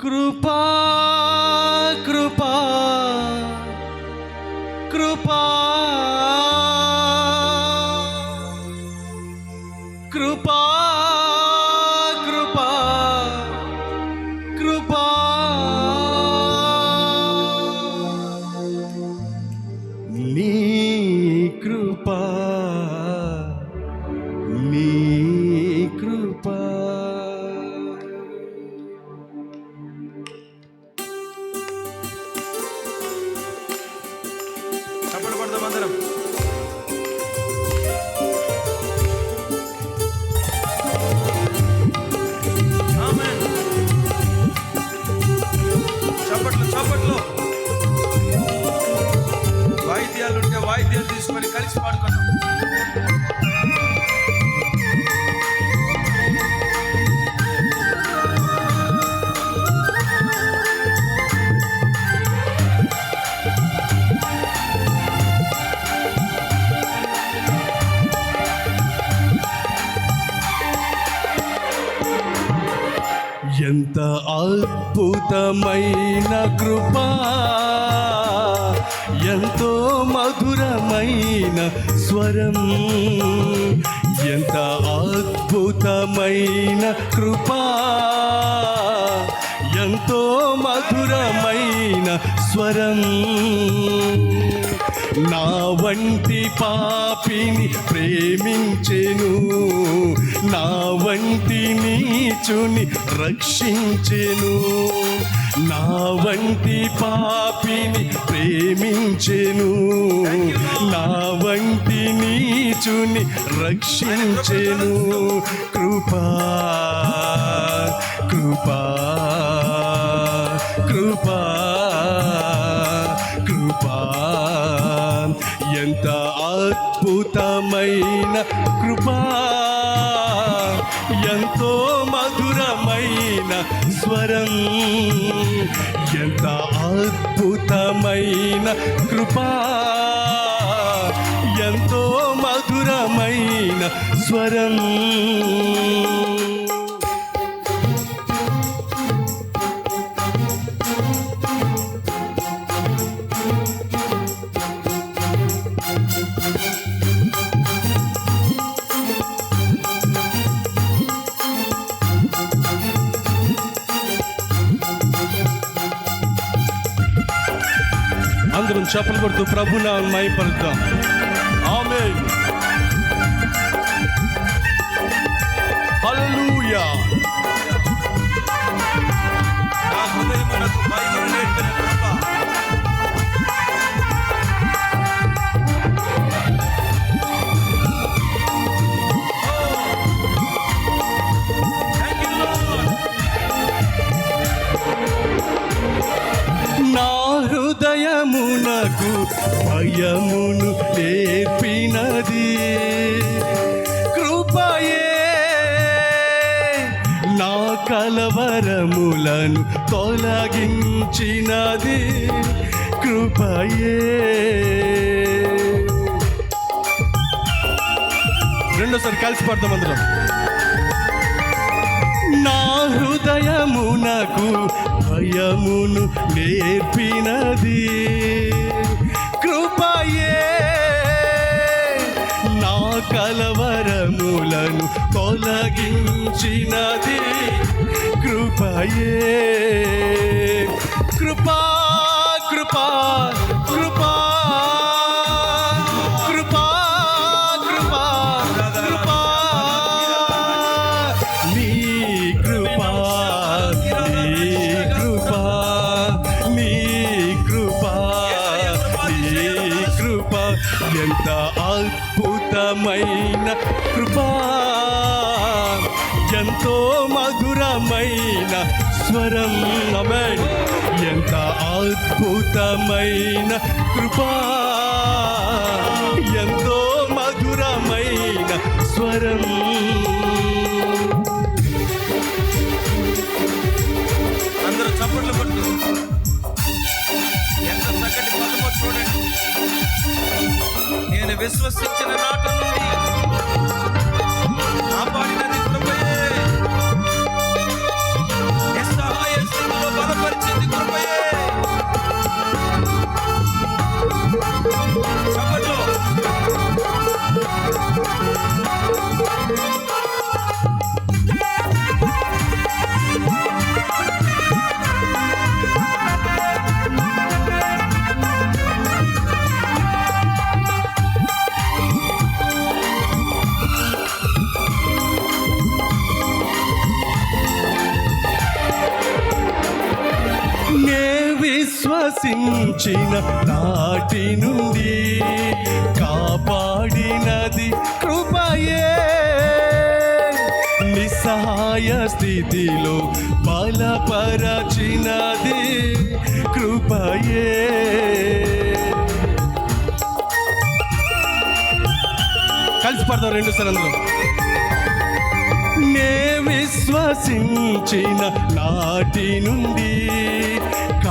కృపా కృపా కృపా. కృపా కృపా కృపా. నీ అద్భుతమైన కృప ఎంతో మధురమైన స్వరం ఎంత అద్భుతమైన కృప ఎంతో మధురమైన స్వరం. నా వంటి పాపిని ప్రేమించెను. నా వంటి నీచుని రక్షించెను. నా వంటి పాపిని ప్రేమించెను. నా వంటి నీచుని రక్షించెను. కృపా కృపా. అద్భుతమైన కృపా. ఎంతో మధురమైన స్వరం. ఎంత అద్భుతమైన కృపా. ఎంతో మధురమైన స్వరం. చెప్పలు కొడుతూ ప్రభు నా మైపరుద్దాం ఆమె హల్లెలూయా నా హృదయమునకు బైబిలు నేర్పిన భయమును నేర్పినది కృపయే నా కలవరములను తొలగించినది. కృపయే. రెండోసారి కలిసి పడతాం అందులో నా హృదయమునకు భయమును నేర్పినది. కలవరములను తొలగించినది కృపయే. కృపా కృపా కృపా. ఎంత అద్భుతమైన కృపా ఎంతో మధురమైన స్వరం అమెన్. ఎంత అద్భుతమైన కృపా ఎంతో మధురమైన స్వరం. అందరూ చప్పట్లు పట్టు విశ్వసించిన నాటి నుండి విశ్వసించిన నాటి నుండి కాపాడినది కృపయే. నిస్సహాయ స్థితిలో బలపరచినది కృపయే. కలిసి పడతాం రెండు సార్లు నే విశ్వసించిన నాటి నుండి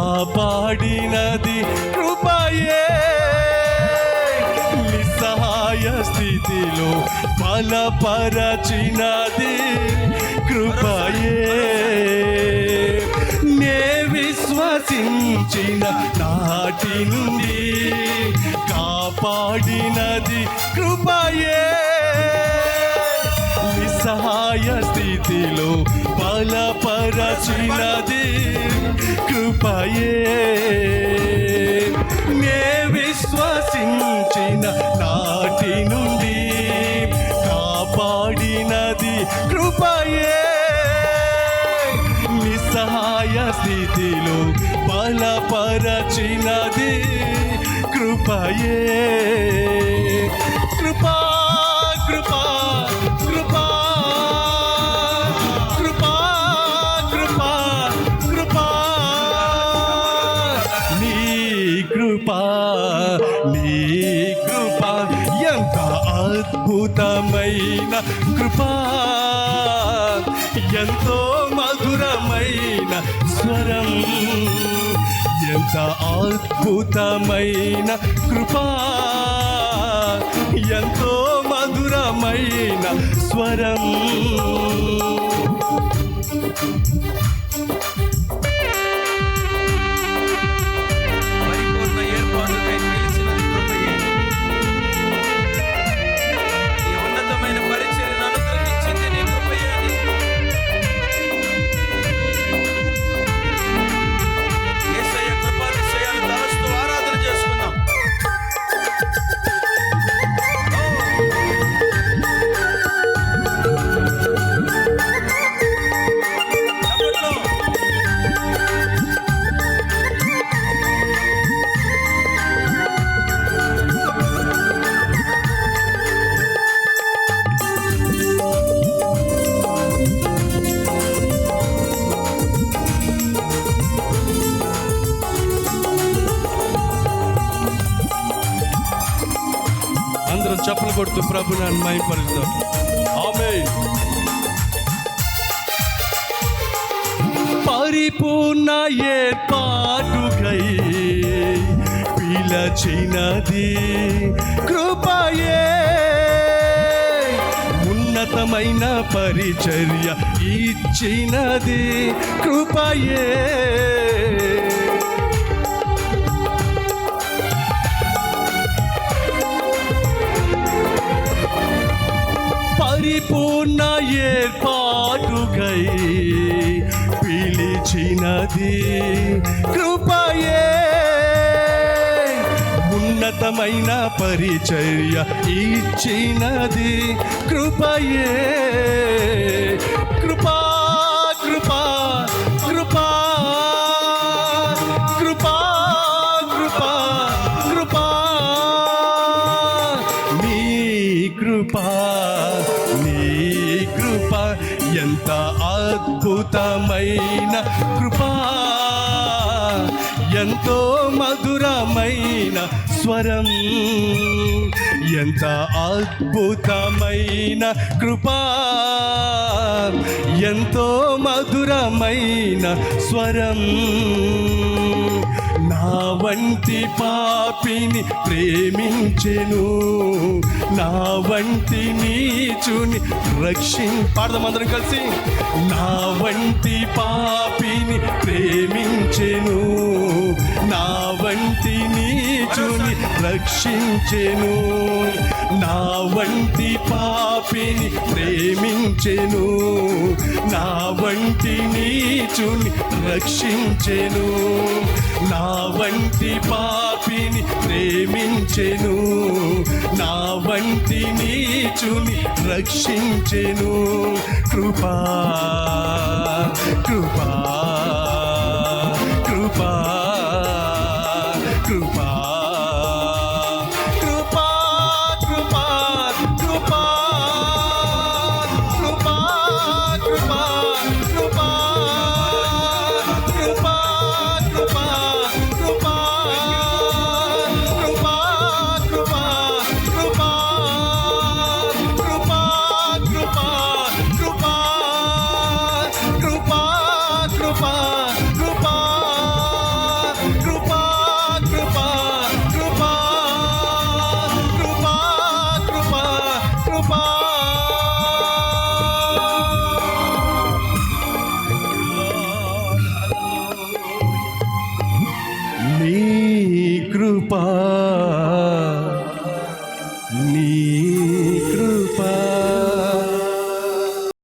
కాపాడినది కృపయే. నిస్సహాయ స్థితిలో బలపరచినది కృపయే. నే విశ్వసించిన నాటి నుండి కాపాడినది కృపయే. నిస్సహాయ స్థితిలో బలపరచినది కృపయే. నే విశ్వసించిన నాటి నుండి కాపాడినది కృపయే. నిస్సహాయ స్థితిలో బలపరచినది కృపయే. కృపా కృపా అద్భుతమైన కృపా. ఎంతో మధురమైన స్వరం. ఎంత అద్భుతమైన కృపా. ఎంతో మధురమైన స్వరం. కొడుతూ ప్రభుని అన్మయపరుస్తాం ఆమె పరిపూర్ణ ఏర్పాటుకై పిలచినది కృపయే. ఉన్నతమైన పరిచర్య ఇచ్చినది కృపయే. పరిపూర్ణ ఏర్పాటుకై పిలిచినది కృపయే. ఉన్నతమైన పరిచర్య ఇచ్చినది కృపయే. కృపా కృపా అద్భుతమైన కృపా. ఎంతో మధురమైన స్వరం. ఎంత అద్భుతమైన కృపా. ఎంతో మధురమైన స్వరం. నా వంటి పాపిని ప్రేమించెను. నా వంటి నీచుని రక్షి పాడదాం అందరం కలిసి. నా వంటి పాపిని ప్రేమించెను. నా వంటి నీచుని రక్షించెను. నా వంటి పాపిని ప్రేమించెను. నా వంటి నీచుని రక్షించెను. నా వంటి పాపిని ప్రేమించెను. నా బంతి నీచుని రక్షించెను. కృపా కృపా కృపా కృపా.